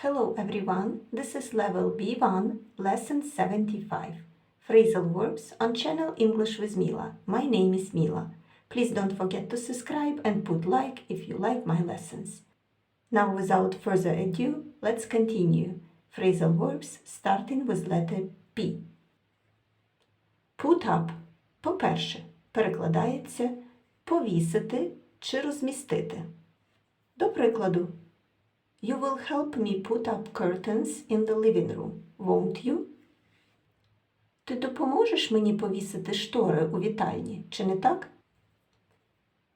Hello everyone, this is level B1, lesson 75. Phrasal verbs on channel English with Mila. My name is Mila. Please don't forget to subscribe and put like if you like my lessons. Now without further ado, let's continue. Phrasal verbs starting with letter P. Put up, по-перше, перекладається повісити чи розмістити. До прикладу, You will help me put up curtains in the living room, won't you? Ти допоможеш мені повісити штори у вітальні, чи не так?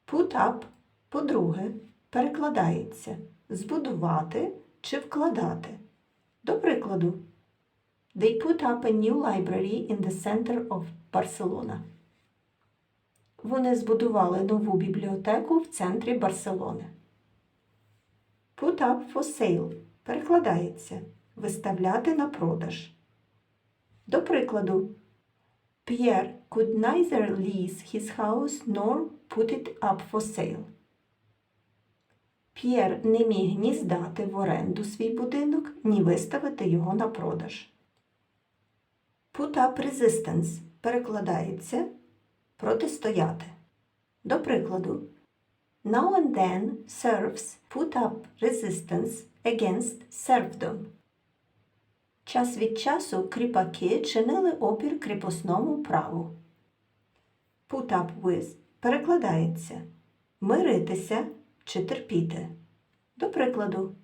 Put up, по-друге, перекладається збудувати чи вкладати. До прикладу, They put up a new library in the center of Barcelona. Вони збудували нову бібліотеку в центрі Барселони. Put up for sale перекладається виставляти на продаж. До прикладу, Pierre could neither lease his house nor put it up for sale. П'єр не міг ні здати в оренду свій будинок, ні виставити його на продаж. Put up resistance перекладається протистояти. До прикладу, Now and then serfs put up resistance against serfdom. Час від часу кріпаки чинили опір кріпосному праву. Put up with перекладається миритися чи терпіти. До прикладу,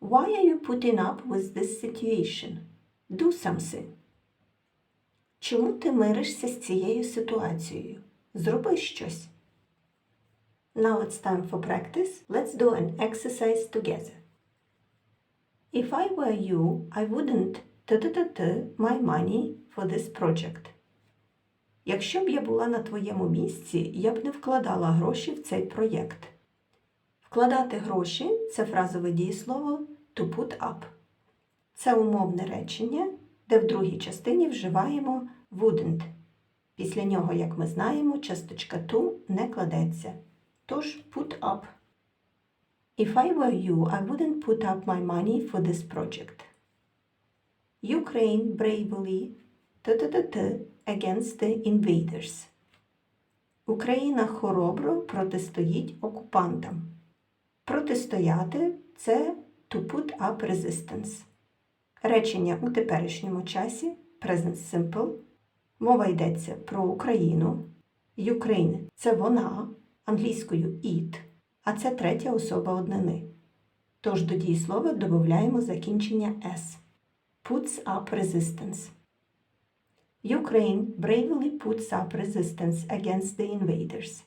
Why are you putting up with this situation? Do something. Чому ти миришся з цією ситуацією? Зроби щось. Now it's time for practice. Let's do an exercise together. If I were you, I wouldn't my money for this project. Якщо б я була на твоєму місці, я б не вкладала гроші в цей проєкт. Вкладати гроші це фразове дієслово to put up. Це умовне речення, де в другій частині вживаємо wouldn't. Після нього, як ми знаємо, часточка to не кладеться. Тож put up. If I were you, I wouldn't put up my money for this project. Ukraine bravely t-t-t-t against the invaders. Україна хоробро протистоїть окупантам. Протистояти це to put up resistance. Речення у теперішньому часі present simple. Мова йдеться про Україну. Ukraine – це вона, англійською it, а це третя особа однини. Тож до дієслова додаємо закінчення s. Puts up resistance. Ukraine bravely puts up resistance against the invaders.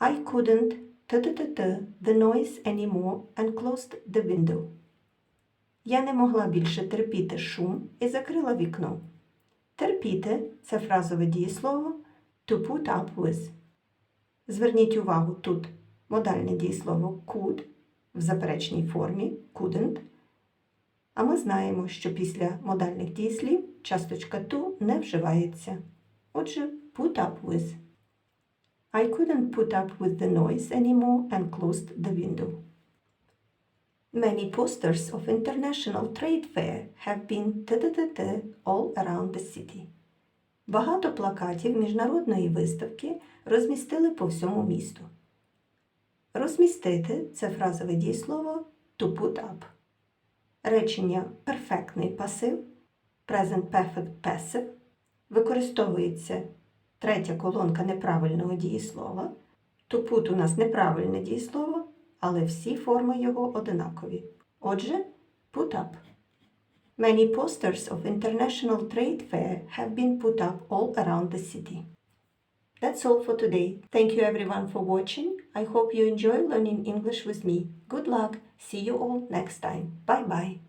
I couldn't t-t-t-t the noise anymore and closed the window. Я не могла більше терпіти шум і закрила вікно. Терпіти це фразове дієслово to put up with. Зверніть увагу тут модальне дієслово could в заперечній формі couldn't. А ми знаємо, що після модальних дієслів часточка to не вживається. Отже, put up with. I couldn't put up with the noise anymore and closed the window. Many posters of International Trade Fair have been all around the city. Багато плакатів міжнародної виставки розмістили по всьому місту. Розмістити це фразове дієслово to put up. Речення перфектний пасив present perfect passive використовується третя колонка неправильного дієслова. To put у нас неправильне дієслово, але всі форми його одинакові. Отже, put up. Many posters of International Trade Fair have been put up all around the city. That's all for today. Thank you everyone for watching. I hope you enjoy learning English with me. Good luck. See you all next time. Bye bye.